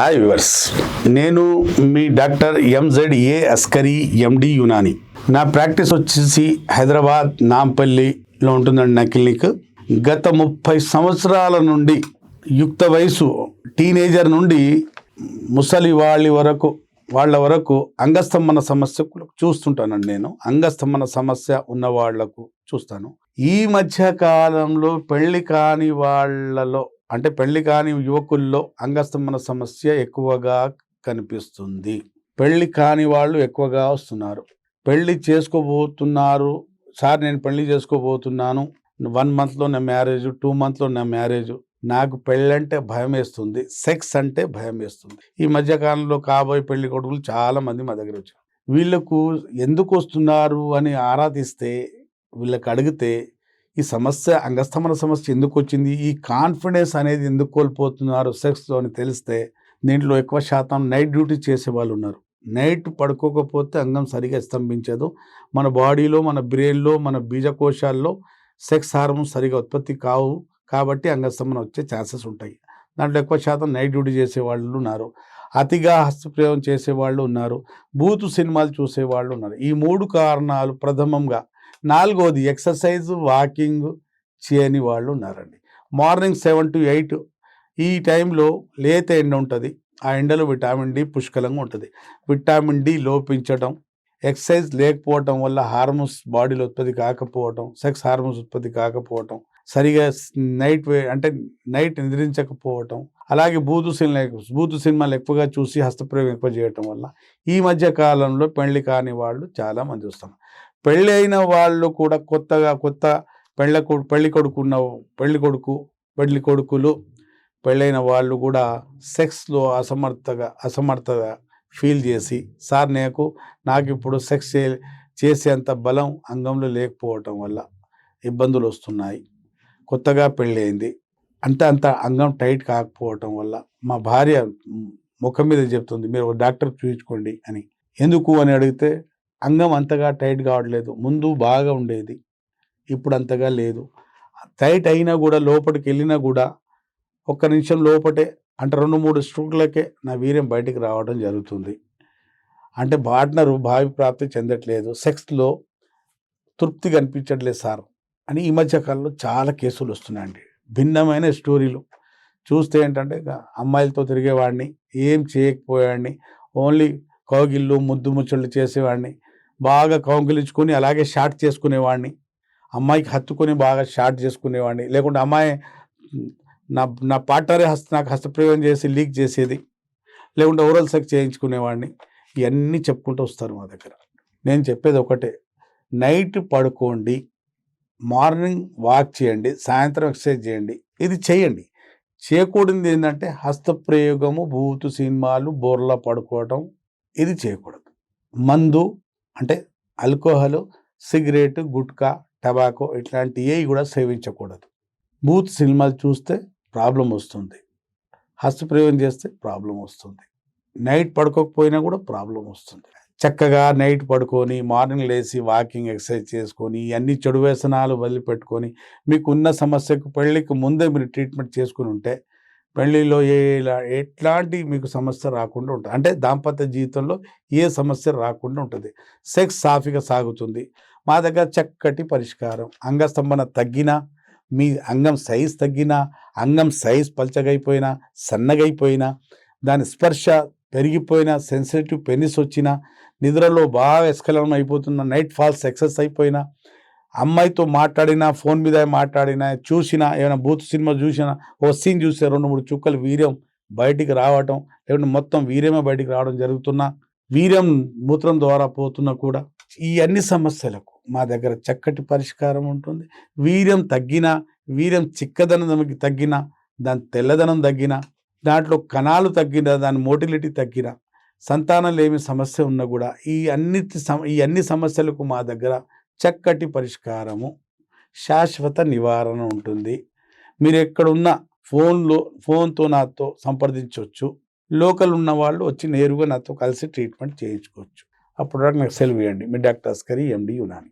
Hi viewers నేను మీ doctor MZ A Askari MD Unani. నా practice వచ్చేసి హైదరాబాద్ నాంపల్లిలో ఉంటుందండి నా క్లినిక్. గత ముప్పై సంవత్సరాల నుండి యుక్త వయసు టీనేజర్ నుండి ముసలి వాళ్ళ వరకు వాళ్ళ వరకు అంగస్తంభన సమస్య చూస్తుంటానండి నేను. అంగస్తంభన సమస్య ఉన్న వాళ్ళకు చూస్తాను. ఈ మధ్య కాలంలో పెళ్ళి కాని వాళ్ళలో అంటే పెళ్ళి కాని యువకుల్లో అంగస్తంభన సమస్య ఎక్కువగా కనిపిస్తుంది. పెళ్ళి కాని వాళ్ళు ఎక్కువగా వస్తున్నారు. పెళ్ళి చేసుకోబోతున్నారు. సార్ నేను పెళ్ళి చేసుకోబోతున్నాను. వన్ మంత్లో నా మ్యారేజ్ టూ మంత్లో నా మ్యారేజ్. నాకు పెళ్ళంటే భయం వేస్తుంది సెక్స్ అంటే భయం వేస్తుంది ఈ మధ్యకాలంలో కాబోయే పెళ్ళి కొడుకులు చాలా మంది మా దగ్గర వచ్చారు. వీళ్ళకు ఎందుకు వస్తున్నారు అని ఆరా తీస్తే వీళ్ళకి అడిగితే ఈ సమస్య అంగస్తమన సమస్య ఎందుకు వచ్చింది? ఈ కాన్ఫిడెన్స్ అనేది ఎందుకు కోల్పోతున్నారు సెక్స్లో అని తెలిస్తే దీంట్లో ఎక్కువ శాతం నైట్ డ్యూటీ చేసే వాళ్ళు ఉన్నారు. నైట్ పడుకోకపోతే అంగం సరిగా స్తంభించదు. మన బాడీలో మన బ్రెయిన్లో మన బీజకోశాల్లో సెక్స్ హార్మోన్ సరిగా ఉత్పత్తి కావు. కాబట్టి అంగస్తంభన వచ్చే ఛాన్సెస్ ఉంటాయి. దాంట్లో ఎక్కువ శాతం నైట్ డ్యూటీ చేసే వాళ్ళు ఉన్నారు. అతిగా హస్తప్రయోగం చేసేవాళ్ళు ఉన్నారు. బూతు సినిమాలు చూసేవాళ్ళు ఉన్నారు. ఈ మూడు కారణాలు ప్రథమంగా నాలుగోది ఎక్సర్సైజ్ వాకింగ్ చేయని వాళ్ళు ఉన్నారండి మార్నింగ్ సెవెన్ టు ఎయిట్ ఈ టైంలో లేత ఎండ ఉంటుంది. ఆ ఎండలో విటామిన్ డి పుష్కలంగా ఉంటుంది. విటామిన్ డి లోపించడం ఎక్సర్సైజ్ లేకపోవటం వల్ల హార్మోన్స్ బాడీలో ఉత్పత్తి కాకపోవటం సెక్స్ హార్మోన్స్ ఉత్పత్తి కాకపోవటం సరిగా నైట్ అంటే నైట్ నిద్రించకపోవటం అలాగే బూతు సినిమా బూతు సినిమాలు ఎక్కువగా చూసి హస్తప్రయోగం ఎక్కువ చేయటం వల్ల ఈ మధ్య కాలంలో పెళ్ళి కాని వాళ్ళు చాలా మంది పెళ్ళైన వాళ్ళు కూడా కొత్తగా కొత్త పెళ్ళ పెళ్ళి కొడుకున్న పెళ్ళి కొడుకు పెళ్ళి కొడుకులు పెళ్ళైన వాళ్ళు కూడా సెక్స్లో అసమర్థగా అసమర్థగా ఫీల్ చేసి సార్ నాకు నాకు ఇప్పుడు సెక్స్ చే చేసేంత బలం అంగంలో లేకపోవటం వల్ల ఇబ్బందులు వస్తున్నాయి. కొత్తగా పెళ్ళయింది అంత అంత అంగం టైట్ కాకపోవటం వల్ల మా భార్య ముఖం మీద చెప్తుంది మీరు ఒక డాక్టర్ చూపించుకోండి అని. ఎందుకు? అని అడిగితే అంగం అంతగా టైట్ కావట్లేదు. ముందు బాగా ఉండేది. ఇప్పుడు అంతగా లేదు. టైట్ అయినా కూడా లోపలికి వెళ్ళినా కూడా ఒక్క నిమిషం లోపటే అంటే రెండు మూడు స్ట్రోక్లకే నా వీర్యం బయటికి రావడం జరుగుతుంది. అంటే పార్ట్నరు భావి ప్రాప్తి చెందట్లేదు. సెక్స్లో తృప్తి కనిపించట్లేదు సార్ అని ఈ మధ్యకాలంలో చాలా కేసులు వస్తున్నాయండి. భిన్నమైన స్టోరీలు. చూస్తే ఏంటంటే అమ్మాయిలతో తిరిగేవాడిని ఏం చేయకపోయేవాడిని ఓన్లీ కౌగిళ్ళు ముద్దు ముచ్చళ్ళు చేసేవాడిని బాగా కౌంకిలించుకొని అలాగే షార్ట్ చేసుకునేవాడిని. అమ్మాయికి హత్తుకొని బాగా షార్ట్ చేసుకునేవాడిని. లేకుంటే అమ్మాయి నా నా పార్ట్నరే హస్త నాకు హస్తప్రయోగం చేసి లీక్ చేసేది. లేకుంటే ఓరల్ సెక్స్ చేయించుకునేవాడిని. ఇవన్నీ చెప్పుకుంటూ వస్తారు మా దగ్గర. నేను చెప్పేది ఒకటే. నైట్ పడుకోండి మార్నింగ్ వాక్ చేయండి సాయంత్రం ఎక్సర్సైజ్ చేయండి. ఇది చేయండి. చేయకూడదు ఏంటంటే హస్తప్రయోగము బూతు సినిమాలు బోర్లా పడుకోవటం. ఇది చేయకూడదు. మందు అంటే ఆల్కహాల్ సిగరెట్ గుట్కా టబాకో ఇట్లాంటివి కూడా సేవించకూడదు. బూత్ సినిమాలు చూస్తే ప్రాబ్లం వస్తుంది. హస్తప్రయోగం చేస్తే ప్రాబ్లం వస్తుంది. నైట్ పడుకోకపోయినా కూడా ప్రాబ్లం వస్తుంది. చక్కగా నైట్ పడుకొని మార్నింగ్ లేచి వాకింగ్ ఎక్సర్సైజ్ చేసుకొని అన్ని చెడు వ్యసనాలు వదిలిపెట్టుకొని మీకు ఉన్న సమస్యకు పెళ్ళికి ముందే మీరు ట్రీట్మెంట్ చేసుకుని ఉంటే పెళ్ళిలో ఏ ఎట్లాంటి మీకు సమస్య రాకుండా ఉంటుంది. అంటే దాంపత్య జీవితంలో ఏ సమస్య రాకుండా ఉంటుంది. సెక్స్ సాఫీగా సాగుతుంది. మా దగ్గర చక్కటి పరిష్కారం. అంగస్తంభన తగ్గినా మీ అంగం సైజ్ తగ్గినా అంగం సైజ్ పల్చగైపోయినా సన్నగైపోయినా దాని స్పర్శ పెరిగిపోయినా సెన్సిటివ్ పెనిస్ వచ్చినా నిద్రలో బాగా ఎస్కలం అయిపోతున్న నైట్ ఫాల్స్ ఎక్సెస్ అయిపోయినా అమ్మాయితో మాట్లాడినా ఫోన్ మీద మాట్లాడినా చూసినా ఏమైనా బూత్ సినిమా చూసినా ఓ సీన్ చూస్తే రెండు మూడు చుక్కలు వీర్యం బయటికి రావటం లేకుంటే మొత్తం వీర్యమే బయటికి రావడం జరుగుతున్నా వీర్యం మూత్రం ద్వారా పోతున్నా కూడా ఈ అన్ని సమస్యలకు మా దగ్గర చక్కటి పరిష్కారం ఉంటుంది. వీర్యం తగ్గినా వీర్యం చిక్కదనం తగ్గినా దాని తెల్లదనం తగ్గినా దాంట్లో కణాలు తగ్గినా దాని మోటిలిటీ తగ్గినా సంతానం లేని సమస్య ఉన్నా కూడా ఈ అన్నిటి సమ ఈ అన్ని సమస్యలకు మా దగ్గర చక్కటి పరిష్కారము శాశ్వత నివారణ ఉంటుంది. మీరు ఎక్కడున్న ఫోన్లో ఫోన్తో నాతో సంప్రదించవచ్చు లోకల్ ఉన్న వాళ్ళు వచ్చి నేరుగా నాతో కలిసి ట్రీట్మెంట్ చేయించుకోవచ్చు. అప్పుడు నాకు సెలవు ఇవ్వండి. మీ డాక్టర్ అస్కరి ఎండి యునాని.